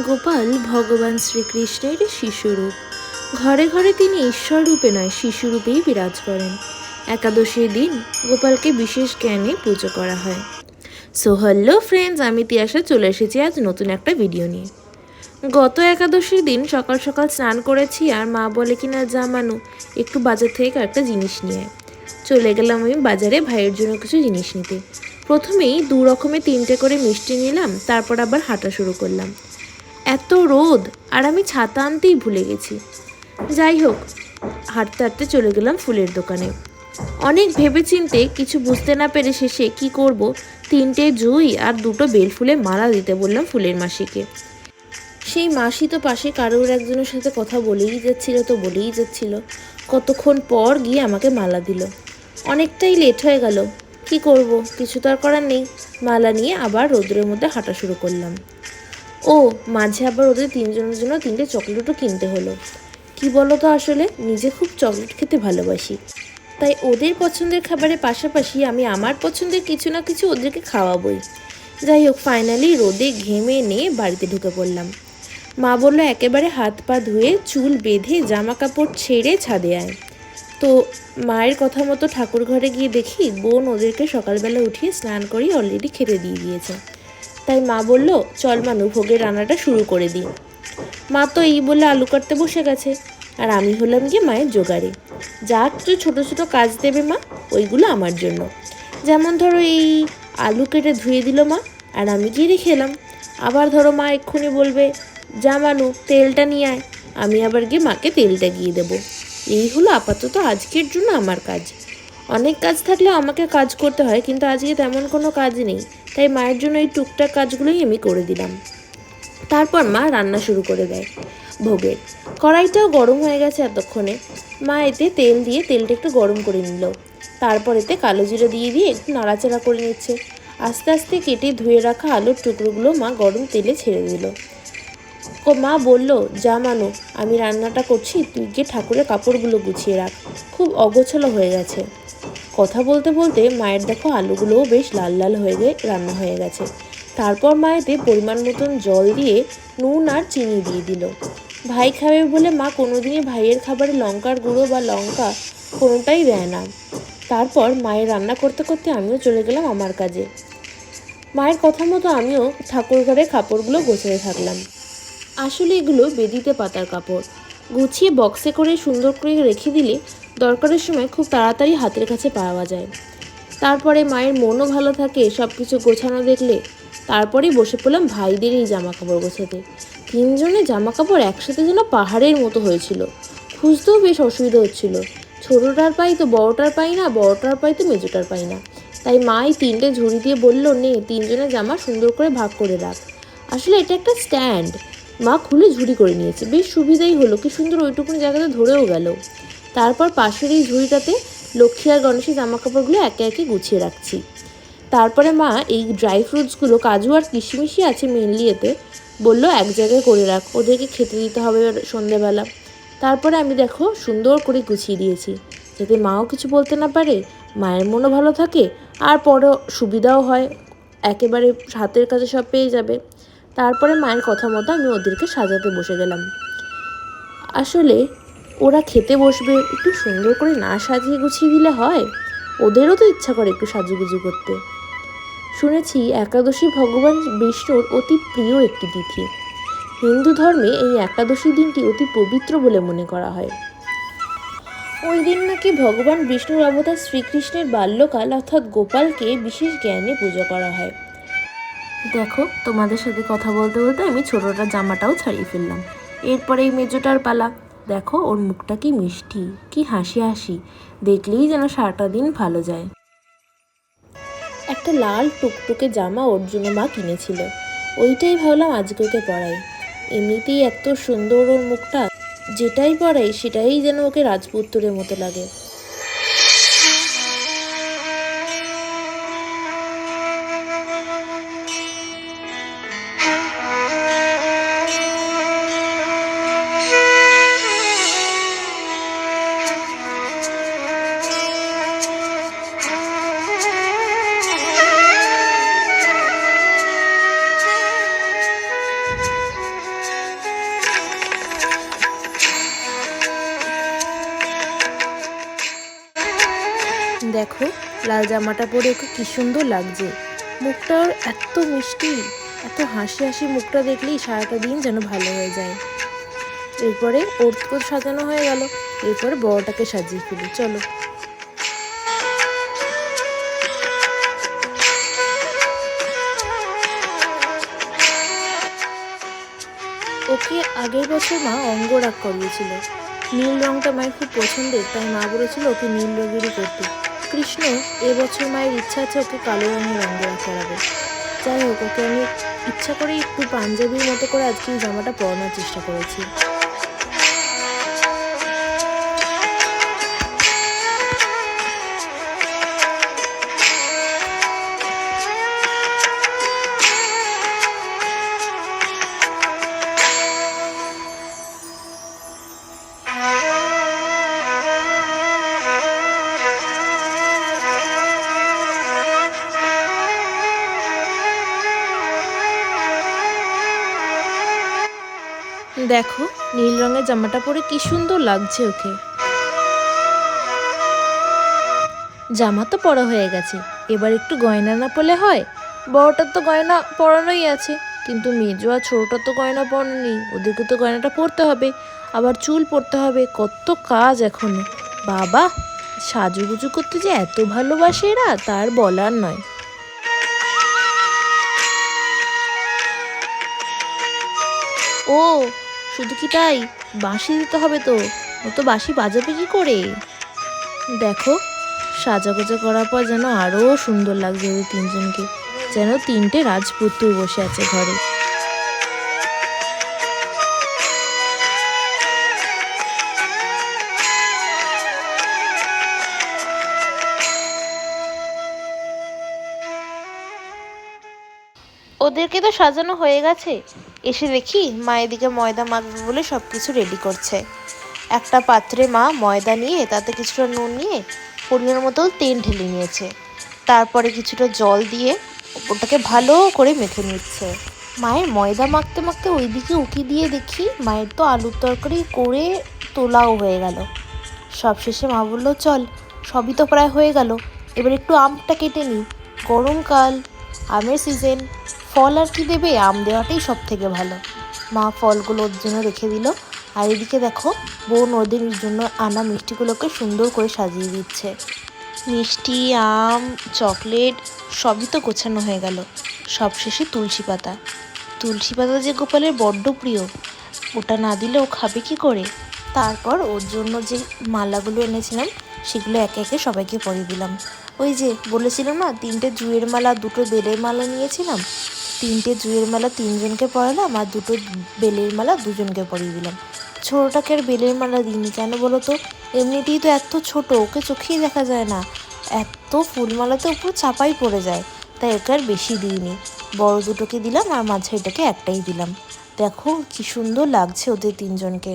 গোপাল ভগবান শ্রীকৃষ্ণের শিশুরূপ। ঘরে ঘরে তিনি ঈশ্বর রূপে নয়, শিশুরূপেই বিরাজ করেন। একাদশীর দিন গোপালকে বিশেষ জ্ঞানে পুজো করা হয়। সো হ্যালো ফ্রেন্ডস আমি তিয়াসা চলে এসেছি আজ নতুন একটা ভিডিও নিয়ে। গত একাদশীর দিন সকাল সকাল স্নান করেছি আর মা বলে কি না মানু, একটু বাজার থেকে একটা জিনিস নিয়ে চলে গেলাম আমি বাজারে ভাইয়ের জন্য কিছু জিনিস নিতে। প্রথমেই দু রকমের তিনটে করে মিষ্টি নিলাম, তারপর আবার হাঁটা শুরু করলাম। এত রোদ, আর আমি ছাতা আনতেই ভুলে গেছি। যাই হোক, হাঁটতে হাঁটতে চলে গেলাম ফুলের দোকানে। অনেক ভেবেচিন্তে কিছু বুঝতে না পেরে শেষে কি করব, তিনটে জুই আর দুটো বেল ফুলে মালা দিতে বললাম ফুলের মাসিকে। সেই মাসি তো পাশে কারোর একজনের সাথে কথা বলেই যাচ্ছিল তো বলেই যাচ্ছিল। কতক্ষণ পর গিয়ে আমাকে মালা দিল। অনেকটাই লেট হয়ে গেল। কি করব, কিছু তো আর করার নেই। মালা নিয়ে আবার রোদ্রের মধ্যে হাঁটা শুরু করলাম। ও, মাঝে আবার ওদের তিনজনের জন্য তিনটে চকলেটও কিনতে হলো। কি তো আসলে? নিজে খুব চকলেট খেতে ভালোবাসি। তাই ওদের পছন্দের খাবারের পাশাপাশি আমি আমার পছন্দের কিছু না কিছু ওদেরকে খাওয়াবই। যাই হোক ফাইনালি রোদে ঘেমে নিয়ে বাড়িতে ঢুকে পড়লাম। মা বলল, একেবারে হাত পা ধুয়ে চুল বেঁধে জামা কাপড় ছেড়ে ছাদে আয়। তো মায়ের কথা মতো ঠাকুর ঘরে গিয়ে দেখি বোন ওদেরকে সকালবেলা উঠিয়ে স্নান করিয়ে অলরেডি খেতে দিয়ে দিয়েছে। তাই মা বলল, চল মানু ভোগের রান্নাটা শুরু করে দিই। মা তো এই বলে আলু কাটতে বসে গেছে। আর আমি হলাম গিয়ে মায়ের জোগাড়ে। যা একটু ছোটো ছোটো কাজ দেবে মা, ওইগুলো আমার জন্য। যেমন ধরো এই আলু কেটে ধুয়ে দিল মা, আর আমি গিয়ে রেখে এলাম। আবার ধরো মা এক্ষুনি বলবে, যা মানু, তেলটা নিয়ে আয়। আমি আবার গিয়ে মাকে তেলটা গিয়ে দেবো। এই হলো আপাতত আজকের জন্য আমার কাজ। অনেক কাজ থাকলেও আমাকে কাজ করতে হয়, কিন্তু আজকে তেমন কোনো কাজ নেই। তাই মায়ের জন্য এই টুকটাক কাজগুলোই আমি করে দিলাম। তারপর মা রান্না শুরু করে দেয়। ভোগের কড়াইটাও গরম হয়ে গেছে এতক্ষণে। মা এতে তেল দিয়ে তেলটা একটু গরম করে নিল। তারপর এতে কালো জিরে দিয়ে দিয়ে একটু নাড়াচাড়া করে নিচ্ছে। আস্তে আস্তে কেটে ধুয়ে রাখা আলুর টুকরোগুলো মা গরম তেলে ছেড়ে দিল। ও মা বলল, যা মানো, আমি রান্নাটা করছি, তুই গিয়ে ঠাকুরের কাপড়গুলো গুছিয়ে রাখ। খুব অগোছালো হয়ে গেছে। কথা বলতে বলতে মায়ের দেখো আলুগুলোও বেশ লাল লাল হয়ে গিয়ে রান্না হয়ে গেছে। তারপর মায়েতে পরিমাণ মতন জল দিয়ে নুন আর চিনি দিয়ে দিল। ভাই খাবে বলে মা কোনোদিনই ভাইয়ের খাবারে লঙ্কার গুঁড়ো বা লঙ্কা কোনোটাই দেয় না। তারপর মায়ের রান্না করতে করতে আমিও চলে গেলাম আমার কাজে। মায়ের কথা মতো আমিও ঠাকুর ঘরে কাপড়গুলো গোছাতে থাকলাম। আসলে এগুলো বেদিতে পাতার কাপড়। গুছিয়ে বক্সে করে সুন্দর করে রেখে দিলে দরকারের সময় খুব তাড়াতাড়ি হাতের কাছে পাওয়া যায়। তারপরে মায়ের মনও ভালো থাকে সব কিছু গোছানো দেখলে। তারপরেই বসে পড়লাম ভাইদের এই জামা কাপড় গোছাতে। তিনজনের জামা কাপড় একসাথে যেন পাহাড়ের মতো হয়েছিল। খুঁজতেও বেশ অসুবিধা হচ্ছিল। ছোটোটার পাই তো বড়টার পাই না, বড়টার পাই তো মেজোটার পাই না। তাই মা এই তিনটে ঝুড়ি দিয়ে বলল, নে, তিনজনের জামা সুন্দর করে ভাগ করে রাখ। আসলে এটা একটা স্ট্যান্ড। মা খুলে ঝুড়ি করে নিয়েছে। বেশ সুবিধাই হলো, কি সুন্দর ওইটুকুনি জায়গাতে ধরেও গেল। তারপর পাশের এই ঝুড়িটাতে লক্ষ্মী আর গণেশের জামা কাপড়গুলো একে একে গুছিয়ে রাখছি। তারপরে মা এই ড্রাই ফ্রুটসগুলো কাজু আর কিশমিশি আছে মেনলি এতে, বলল, এক জায়গায় করে রাখ, ওদেরকে খেতে দিতে হবে সন্ধেবেলা। তারপরে আমি দেখো, সুন্দর করে গুছিয়ে দিয়েছি, যাতে মাও কিছু বলতে না পারে, মায়ের মনও ভালো থাকে, আর পরে সুবিধাও হয়, একেবারে হাতের কাছে সব পেয়ে যাবে। তারপরে মায়ের কথা মতো আমি ওদেরকে সাজাতে বসে গেলাম। আসলে ওরা খেতে বসবে, একটু সুন্দর করে না সাজিয়ে গুছিয়ে দিলে হয়? ওদেরও তো ইচ্ছা করে একটু সাজুগুজু করতে। শুনেছি একাদশী ভগবান বিষ্ণুর অতি প্রিয় একটি তিথি। হিন্দু ধর্মে এই একাদশী দিনটি অতি পবিত্র বলে মনে করা হয়। ওই দিন নাকি ভগবান বিষ্ণুর অবতার শ্রীকৃষ্ণের বাল্যকাল অর্থাৎ গোপালকে বিশেষ জ্ঞানে পুজো করা হয়। দেখো, তোমাদের সাথে কথা বলতে বলতে আমি ছোটোটার জামাটাও ছাড়িয়ে ফেললাম। এরপরে এই মেজোটার পালা। দেখো ওর মুখটা কি মিষ্টি, কি হাসি হাসি। দেখলেই যেন সারাটা দিন ভালো যায়। একটা লাল টুকটুকে জামা ওর জন্য মা কিনেছিল। ওইটাই ভাবলাম আজকে ওকে পড়াই এমনিতেই এত সুন্দর ওর মুখটা, যেটাই পড়াই সেটাই যেন ওকে রাজপুত্রের মতো লাগে। জামাটা পরে ওকে কি সুন্দর লাগছে। মুখটা ওর এত মিষ্টি, এত হাসি হাসি মুখটা দেখলেই সারাটা দিন যেন ভালো হয়ে যায়। এরপরে ওর তো সাজানো হয়ে গেল, এরপরে বড়টাকে সাজিয়ে ফেলি, চলো। ওকে আগের বছর মা অঙ্গরাগ করিয়েছিল। নীল রংটা মায়ের খুব পছন্দের, তাই মা বলেছিল ওকে নীল রঙেরই করতে। কৃষ্ণ এবছর মায়ের ইচ্ছা আছে ওকে কালো রঙের অঙ্গরাগ করাবে। যাই হোক, ওকে আমি ইচ্ছা করেই একটু পাঞ্জাবির মতো করে আজকে এই জামাটা পরানোর চেষ্টা করেছি। দেখো, নীল রঙের জামাটা পরে কি সুন্দর লাগছে ওকে। জামা তো পরা হয়ে গেছে। এবার একটু গয়না না পরলে হয়? বড়টার তো গয়না পরানোই আছে। কিন্তু মেজো আর ছোটটার তো গয়না পরানো। ওদেরকে তো গয়নাটা পরতে হবে। আবার চুল পরতে হবে। কত কাজ এখনও। বাবা, সাজুগুজু করতে যে এত ভালোবাসে এরা, তার বলার নয়। ও শুধু কি তাই? বাঁশি দিতে হবে তো। ও তো বাঁশি বাজাবে কি করে। দেখো সাজা গোজা করার পর যেন আরও সুন্দর লাগছে ওই তিনজনকে। যেন তিনটে রাজপুত্র বসে আছে ঘরে। সাজানো হয়ে গেছে। এসে দেখি মা এদিকে ময়দা মাখবে বলে সব কিছু রেডি করছে। একটা পাত্রে মা ময়দা নিয়ে, তাতে কিছুটা নুন নিয়ে, পরিমাণ মতো তেল ঢেলে নিয়েছে। তারপরে কিছুটা জল দিয়ে ওটাকে ভালো করে মেখে নিচ্ছে। মায়ের ময়দা মাখতে মাখতে ওইদিকে উকি দিয়ে দেখি মায়ের তো আলুর তরকারি করে তোলাও হয়ে গেল। সবশেষে মা বলল, চল, সবই তো প্রায় হয়ে গেল। এবার একটু আমটা কেটে নিই। গরমকাল আমের সিজন ফল আর কি দেবে আম দেওয়াটাই সব থেকে ভালো। মা ফলগুলো ওর জন্য রেখে দিল, আর এদিকে দেখো বোন ওদের জন্য আনা মিষ্টিগুলোকে সুন্দর করে সাজিয়ে দিচ্ছে। মিষ্টি, আম, চকলেট, সবই তো গোছানো হয়ে গেল। সবশেষে তুলসী পাতা। তুলসী পাতা যে গোপালের বড্ড প্রিয়, ওটা না দিলে ও খাবে কি করে? তারপর ওর জন্য যে মালাগুলো এনেছিলাম, সেগুলো একে একে সবাইকে পরিয়ে দিলাম। ওই যে বলেছিলাম না, তিনটে জুয়ের মালা, দুটো বেলের মালা নিয়েছিলাম। তিনটে জুয়ের মালা তিনজনকে পরালাম আর দুটো বেলের মালা দুজনকে পরিয়ে দিলাম। ছোটোটাকে আর বেলের মালা দিইনি কেন বলো তো? এমনিতেই তো এত ছোট, ওকে চোখেই দেখা যায় না। এত ফুলমালা তো উপর চাপাই পড়ে যায়, তাই ওকে আর বেশি দিইনি। বড় দুটোকে দিলাম আর মাঝারিটাকে একটাই দিলাম। দেখো কি সুন্দর লাগছে ওদের তিনজনকে।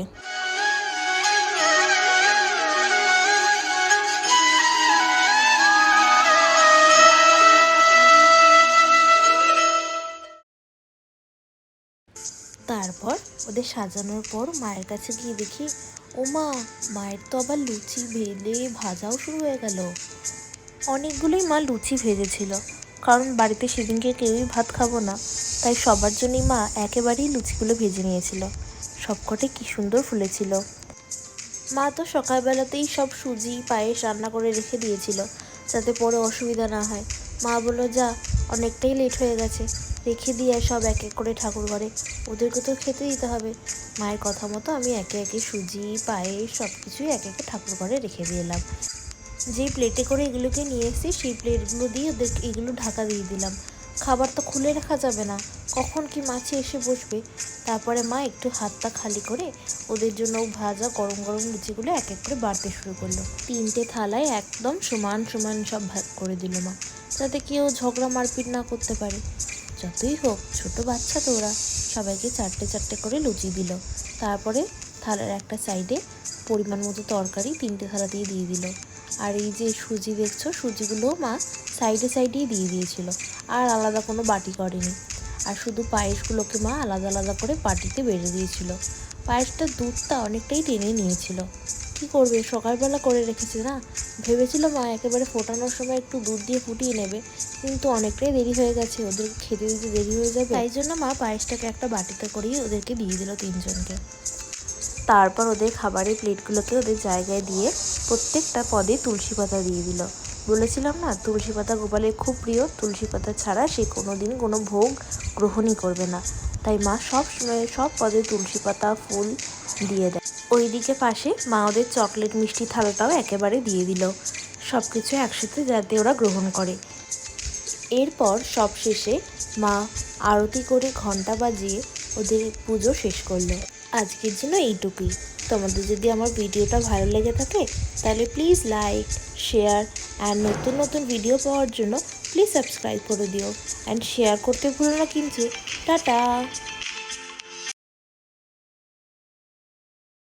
তারপর ওদের সাজানোর পর মায়ের কাছে গিয়ে দেখি, ও মা, মায়ের তো আবার লুচি ভেলে ভাজাও শুরু হয়ে গেল। অনেকগুলোই মা লুচি ভেজেছিল, কারণ বাড়িতে সেদিনকে কেউই ভাত খাব না, তাই সবার জন্যই মা একেবারেই লুচিগুলো ভেজে নিয়েছিল। সবকটাই কি সুন্দর ফুলেছিল। মা তো সকালবেলাতেই সব সুজি, পায়েস রান্না করে রেখে দিয়েছিল, যাতে পরে অসুবিধা না হয়। মা বলল, যা, অনেকটাই লেট হয়ে গেছে। রেখে দিয়ে সব এক এক করে ঠাকুর ঘরে। ওদেরকে তো খেতে দিতে হবে। মায়ের কথা মতো আমি একে একে সুজি, পায়েস সব কিছুই এক একে ঠাকুর ঘরে রেখে দিয়ে এলাম। যেই প্লেটে করে এগুলোকে নিয়ে এসেছি, সেই প্লেটগুলো দিয়ে ওদের এগুলো ঢাকা দিয়ে দিলাম। খাবার তো খুলে রাখা যাবে না। কখন কি মাছি এসে বসবে? তারপরে মা একটু হাতটা খালি করে ওদের জন্য ভাজা গরম গরম লুচিগুলো এক এক করে বাড়তে শুরু করল। তিনটে থালায় একদম সমান সমান সব ভাগ করে দিল মা, যাতে কেউ ঝগড়া মারপিট না করতে পারে। যতই হোক, ছোট বাচ্চা তো ওরা সবাইকে চারটে চারটে করে লুচি দিল। তারপরে থালার একটা সাইডে পরিমাণ মতো তরকারি তিনটে থালাতেই দিয়ে দিয়ে দিল। আর এই যে সুজি দেখছ সুজিগুলো মা সাইডে সাইডেই দিয়ে দিয়েছিল। আর আলাদা কোনো বাটি করেনি। আর শুধু পায়েসগুলোকে মা আলাদা আলাদা করে বাটিতে বেড়ে দিয়েছিল। পায়েসটা দুধটা অনেকটাই টেনে নিয়েছিল। কি করবে? সকালবেলা করে রেখেছে না? ভেবেছিল মা একেবারে ফোটানোর সময় একটু দুধ দিয়ে ফুটিয়ে নেবে। কিন্তু অনেকটাই দেরি হয়ে গেছে। ওদের খেতে দিতে দেরি হয়ে যাবে। তাই জন্য মা পায়েসটাকে একটা বাটিতে করেই ওদেরকে দিয়ে দিল তিনজনকে। তারপর ওদের খাবারের প্লেটগুলোকে ওদের জায়গায় দিয়ে প্রত্যেকটা পদে তুলসী পাতা দিয়ে দিল। বলেছিলাম না, তুলসী পাতা গোপালের খুব প্রিয়। তুলসী পাতা ছাড়া সে কোনো দিন কোনো ভোগ গ্রহণই করবে না। তাই মা সব সময় সব পদে তুলসী পাতা, ফুল দিয়ে দেয়। ওইদিকে পাশে মা ওদের চকলেট মিষ্টি থালাটাও একেবারে দিয়ে দিল। সব কিছু একসাথে যাতে ওরা গ্রহণ করে। এরপর সব শেষে মা আরতি করে ঘণ্টা বাজিয়ে ওদের পুজো শেষ করল। আজকের জন্য এইটুকুই তোমাদের যদি আমার ভিডিওটা ভালো লেগে থাকে, তাহলে প্লিজ লাইক শেয়ার অ্যান্ড নতুন নতুন ভিডিও পাওয়ার জন্য প্লিজ সাবস্ক্রাইব করে দিও। অ্যান্ড শেয়ার করতে ভুলো না কিন্তু। টাটা!